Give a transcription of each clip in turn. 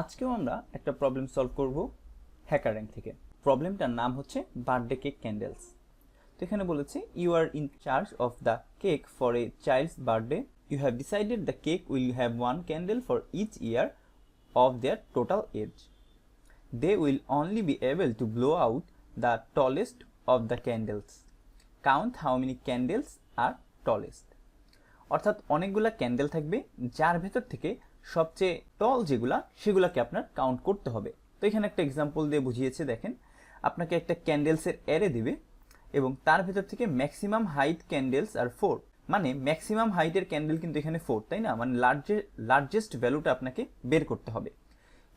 আজকেও আমরা একটা প্রবলেম সলভ করব হ্যাকার র্যাঙ্ক থেকে। প্রবলেমটার নাম হচ্ছে বার্থডে কেক ক্যান্ডেলস তো এখানে বলেছে you are in charge of the cake for a child's birthday you have decided the cake will have one candle for each year of their total age they will only be able to blow out the tallest of the candles count how many candles are tallest অর্থাৎ অনেকগুলা candle থাকবে, যার ভেতর থেকে সবচেয়ে টল যেগুলা, সেগুলাকে আপনার কাউন্ট করতে হবে। তো এখানে একটা এক্সাম্পল দিয়ে বুঝিয়েছে, দেখেন। আপনাকে একটা ক্যান্ডেলসের অ্যারে দিবে এবং তার ভেতর থেকে maximum height candles are four মানে ম্যাক্সিমাম হাইটের ক্যান্ডেল কিন্তু এখানে ফোর তাই না? মানে লার্জে লার্জেস্ট ভ্যালুটা আপনাকে বের করতে হবে।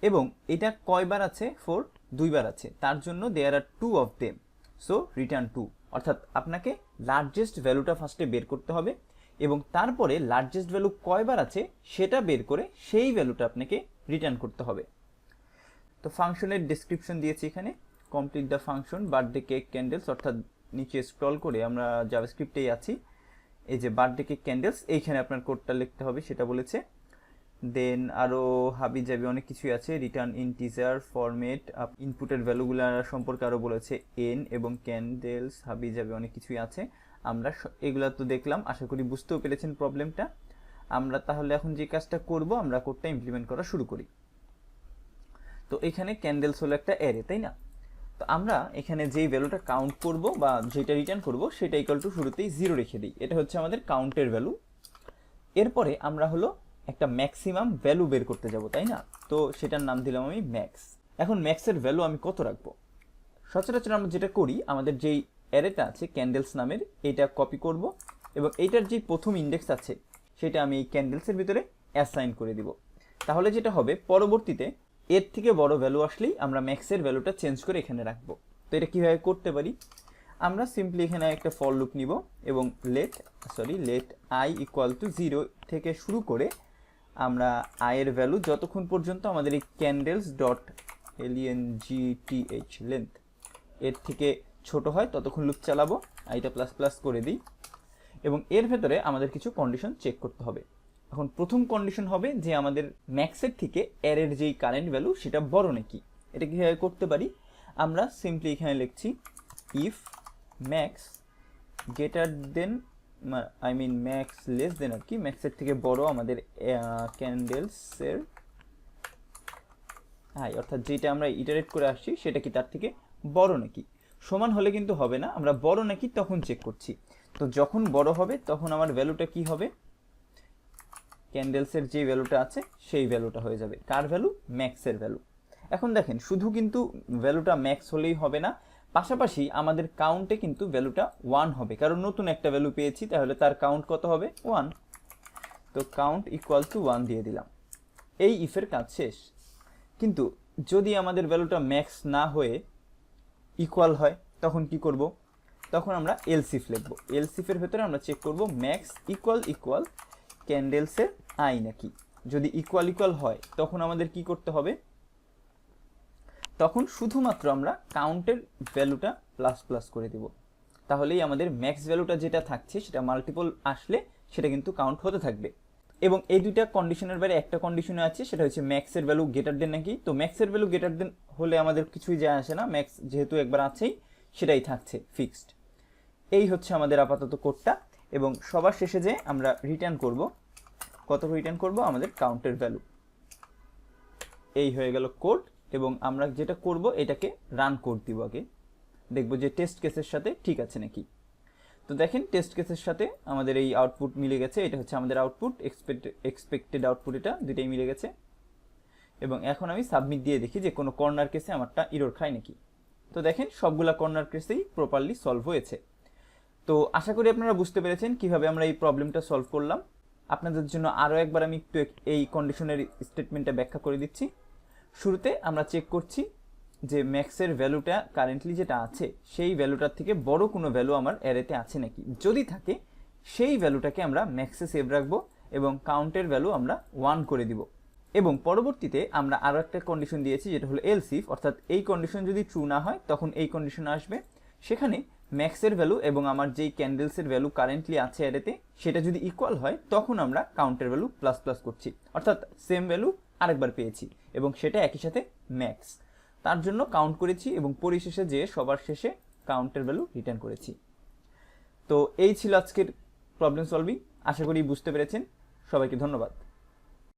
এবং এটা কয়বার আছে? ফোর দুইবার আছে। তার জন্য there are two of them so return two অর্থাৎ আপনাকে লার্জেস্ট ভ্যালুটা ফার্স্টে বের করতে হবে। এবং তারপরে লার্জেস্ট ভ্যালু কয়বার আছে সেটা বের করে সেই ভ্যালুটা আপনাকে রিটার্ন করতে হবে। তো ফাংশনের ডিসক্রিপশন দিয়েছি এখানে। Complete the function birthday cake candles অর্থাৎ নিচে স্ক্রল করে আমরা জাভাস্ক্রিপ্টেই আছি। এই যে বার্থডে কেক ক্যান্ডেলস এইখানে আপনার কোডটা লিখতে হবে, সেটা বলেছে। দেন আরও হাবি যাবি অনেক কিছুই আছে। রিটার্ন ইন্টিজার ফরমেট ইনপুটের ভ্যালুগুলো সম্পর্কে আরও বলেছে এন এবং ক্যান্ডেলস হাবি যাবে অনেক কিছুই আছে। আমরা এগুলা তো দেখলাম। আশা করি বুঝতেও পেরেছেন প্রবলেমটা। আমরা তাহলে এখন যে কাজটা করব, আমরা কোডটা ইমপ্লিমেন্ট করা শুরু করি। তো এখানে ক্যান্ডেলস হলো একটা অ্যারে তাই না? তো আমরা এখানে যেই ভ্যালুটা কাউন্ট করব বা যেটা রিটার্ন করব, সেটা ইকুয়াল টু শুরুতেই জিরো রেখে দিই। এটা হচ্ছে আমাদের কাউন্টের ভ্যালু এরপরে আমরা হলো একটা ম্যাক্সিমাম ভ্যালু বের করতে যাব, তাই না? তো সেটার নাম দিলাম আমি ম্যাক্স এখন ম্যাক্সের ভ্যালু আমি কত রাখব? সচরাচর আমরা যেটা করি, আমাদের যেই অ্যারেটা আছে ক্যান্ডেলস নামের, এটা কপি করব এবং এইটার যে প্রথম ইন্ডেক্স আছে, সেটা আমি এই ক্যান্ডেলসের ভিতরে অ্যাসাইন করে দিব। তাহলে যেটা হবে, পরবর্তীতে এর থেকে বড় ভ্যালু আসলেই আমরা ম্যাক্সের ভ্যালুটা চেঞ্জ করে এখানে রাখব। তো এটা কীভাবে করতে পারি? আমরা সিম্পলি এখানে একটা ফল লুপ নিব এবং let sorry let i equal to zero থেকে শুরু করে আমরা আয়ের ভ্যালু যতক্ষণ পর্যন্ত আমাদের এই candles dot L E N G T H length এর থেকে ছোট হয়, ততক্ষণ লুপ চালাবো আইটা প্লাস প্লাস করে দিই। এবং এর ভেতরে আমাদের কিছু কন্ডিশন চেক করতে হবে। এখন প্রথম কন্ডিশন হবে যে আমাদের ম্যাক্সের থেকে এর যেই কারেন্ট ভ্যালু সেটা বড় নাকি? এটা কীভাবে করতে পারি? আমরা সিম্পলি এখানে লিখছি if max greater than I mean max less than আর কি ম্যাক্সের থেকে বড় আমাদের ক্যান্ডেলসের হাই অর্থাৎ যেটা আমরা ইটারেট করে আসছি, সেটা কি তার থেকে বড় নাকি? সমান হলে কিন্তু হবে না, আমরা বড় নাকি তখন চেক করছি। তো যখন বড় হবে, তখন আমার ভ্যালুটা কি হবে? ক্যান্ডেলসের যে ভ্যালুটা আছে, সেই ভ্যালুটা হয়ে যাবে। কার ভ্যালু ম্যাক্সের ভ্যালু এখন দেখেন, শুধু কিন্তু ভ্যালুটা ম্যাক্স হলেই হবে না, পাশাপাশি আমাদের কাউন্টে কিন্তু ভ্যালুটা ওয়ান হবে। কারণ নতুন একটা ভ্যালু পেয়েছি, তাহলে তার কাউন্ট কত হবে? ওয়ান তো কাউন্ট ইকুয়াল টু ওয়ান দিয়ে দিলাম। এই ইফের কাজ শেষ। কিন্তু যদি আমাদের ভ্যালুটা ম্যাক্স না হয়ে ইকুয়াল হয়, তখন কি করব? তখন আমরা এলসিফ লিখব। এলসিফের ভেতরে আমরা চেক করব ম্যাক্স ইকুয়াল ইকুয়াল ক্যান্ডেলসের আই নাকি। যদি ইকুয়াল ইকুয়াল হয়, তখন আমাদের কি করতে হবে? তখন শুধুমাত্র আমরা কাউন্টের ভ্যালুটা প্লাস প্লাস করে দেব। তাহলেই আমাদের ম্যাক্স ভ্যালুটা যেটা থাকছে, সেটা মাল্টিপল আসলে সেটা কিন্তু কাউন্ট হতে থাকবে। এবং এই দুইটা কন্ডিশনের বাইরে একটা কন্ডিশনে আছে, সেটা হচ্ছে ম্যাক্সের ভ্যালু গেটার দেন নাকি? তো ম্যাক্সের ভ্যালু গেটার দেন হলে আমাদের কিছুই যায় আসে না ম্যাক্স যেহেতু একবার আছেই, সেটাই থাকছে ফিক্সড এই হচ্ছে আমাদের আপাতত কোডটা এবং সবার শেষে যে আমরা রিটার্ন করব, কত রিটার্ন করব? আমাদের কাউন্টের ভ্যালু এই হয়ে গেল কোড এবং আমরা যেটা করব, এটাকে রান কোড দিব আগে। দেখব যে টেস্ট কেসের সাথে ঠিক আছে নাকি? তো দেখেন টেস্ট কেসের সাথে আমাদের এই আউটপুট মিলে গেছে। এটা হচ্ছে আমাদের আউটপুট এক্সপেক্ট এক্সপেক্টেড আউটপুট এটা, দুইটাই মিলে গেছে। এবং এখন আমি সাবমিট দিয়ে দেখি যে কোনো কর্নার কেসে আমারটা ইরোর খায় নাকি। তো দেখেন, সবগুলা কর্নার কেসেই প্রপারলি সলভ হয়েছে। তো আশা করি আপনারা বুঝতে পেরেছেন কীভাবে আমরা এই প্রবলেমটা সলভ করলাম। আপনাদের জন্য আরও একবার আমি একটু এই কন্ডিশনের স্টেটমেন্টটা ব্যাখ্যা করে দিচ্ছি। শুরুতে আমরা চেক করছি যে ম্যাক্সের ভ্যালুটা কারেন্টলি যেটা আছে, সেই ভ্যালুটার থেকে বড় কোনো ভ্যালু আমার অ্যারেতে আছে নাকি? যদি থাকে, সেই ভ্যালুটাকে আমরা ম্যাক্সে সেভ রাখব এবং কাউন্টের ভ্যালু আমরা ওয়ান করে দিব। এবং পরবর্তীতে আমরা আরও একটা কন্ডিশন দিয়েছি, যেটা হলো এলসিফ অর্থাৎ এই কন্ডিশন যদি ট্রু না হয়, তখন এই কন্ডিশন আসবে। সেখানে ম্যাক্সের ভ্যালু এবং আমার যেই ক্যান্ডেলসের ভ্যালু কারেন্টলি আছে অ্যারেতে সেটা যদি ইকুয়াল হয়, তখন আমরা কাউন্টের ভ্যালু প্লাস প্লাস করছি। অর্থাৎ সেম ভ্যালু আরেকবার পেয়েছি এবং সেটা একই সাথে ম্যাক্স তার জন্য কাউন্ট করেছি এবং পরিশেষে যে সবার শেষে কাউন্টের ভ্যালু রিটার্ন করেছি। তো এই ছিল আজকের প্রবলেম সলভিং আশা করি বুঝতে পেরেছেন। সবাইকে ধন্যবাদ।